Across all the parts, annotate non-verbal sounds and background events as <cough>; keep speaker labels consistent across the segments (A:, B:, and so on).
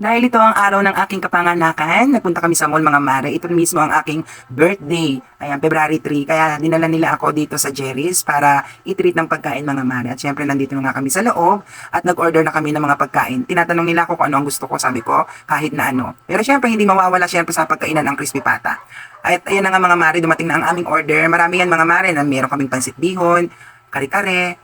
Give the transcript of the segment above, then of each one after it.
A: Dahil ito ang araw ng aking kapanganakan, nagpunta kami sa mall mga mare. Ito mismo ang aking birthday. Ayan, February 3. Kaya dinala nila ako dito sa Jerry's para i-treat ng pagkain mga mare. At syempre nandito na nga kami sa loob at nag-order na kami ng mga pagkain. Tinatanong nila ako kung ano ang gusto ko. Sabi ko, kahit na ano. Pero syempre hindi mawawala syempre sa pagkainan ang crispy pata. At ayan na nga mga mare, dumating na ang aming order. Marami yan mga mare. Na meron kaming pansit bihon, kare-kare,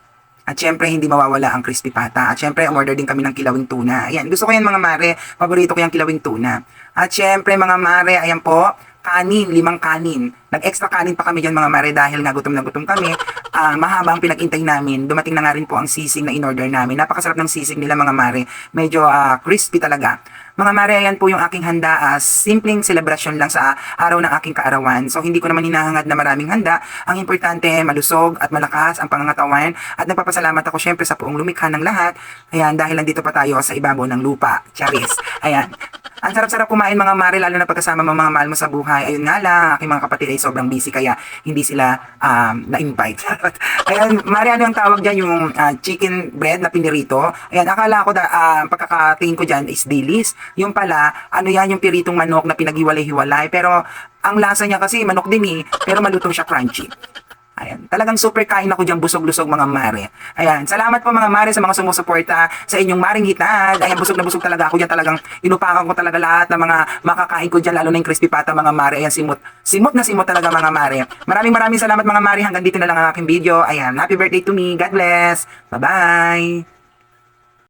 A: at syempre, hindi mawawala ang crispy pata. At syempre, umorder din kami ng kilawing tuna. Ayan, gusto ko yan mga mare. Paborito ko yung kilawing tuna. At syempre, mga mare, ayan po, kanin, limang kanin. Nag-extra kanin pa kami dyan mga mare dahil nga gutom na gutom kami. Ah, mahaba ang pinag-intay namin. Dumating na nga rin po ang sisig na in-order namin. Napakasarap ng sisig nila mga mare. Medyo ah, crispy talaga. Mga mare, ayan po yung aking handa as simpleng celebration lang sa araw ng aking kaarawan. So, hindi ko naman hinahangad na maraming handa. Ang importante, malusog at malakas ang pangangatawan. At nagpapasalamat ako syempre sa puong lumikha ng lahat. Ayan, dahil nandito pa tayo sa ibabaw ng lupa. Charis. Ayan. Ang sarap-sarap kumain mga mare, lalo na pagkasama mga mga mahal mo sa buhay. Ayun nga lang, aking mga kapatid ay sobrang busy kaya hindi sila um, na-invite. <laughs> Ayan, mare, ano yung tawag dyan? Yung ah, chicken bread na pinirito. Ayan, akala ko, da, ah, pagkakatingin ko dyan is dilis. Yung pala, ano yan, yung piritong manok na pinaghiwalay-hiwalay. Pero, ang lasa niya kasi manok din eh, pero malutong siya crunchy. Talagang super kain ako dyan, busog-lusog mga mare. Ayan, salamat po mga mare sa mga sumusuporta sa inyong maring hitad. Ayan, busog na busog talaga ako dyan, talagang inupakan ko talaga lahat ng mga makakain ko dyan, lalo na yung crispy pata mga mare. Ayan, simot, simot na simot talaga mga mare. Maraming maraming salamat mga mare, hanggang dito na lang ang aking video. Ayan, happy birthday to me, God bless, bye-bye.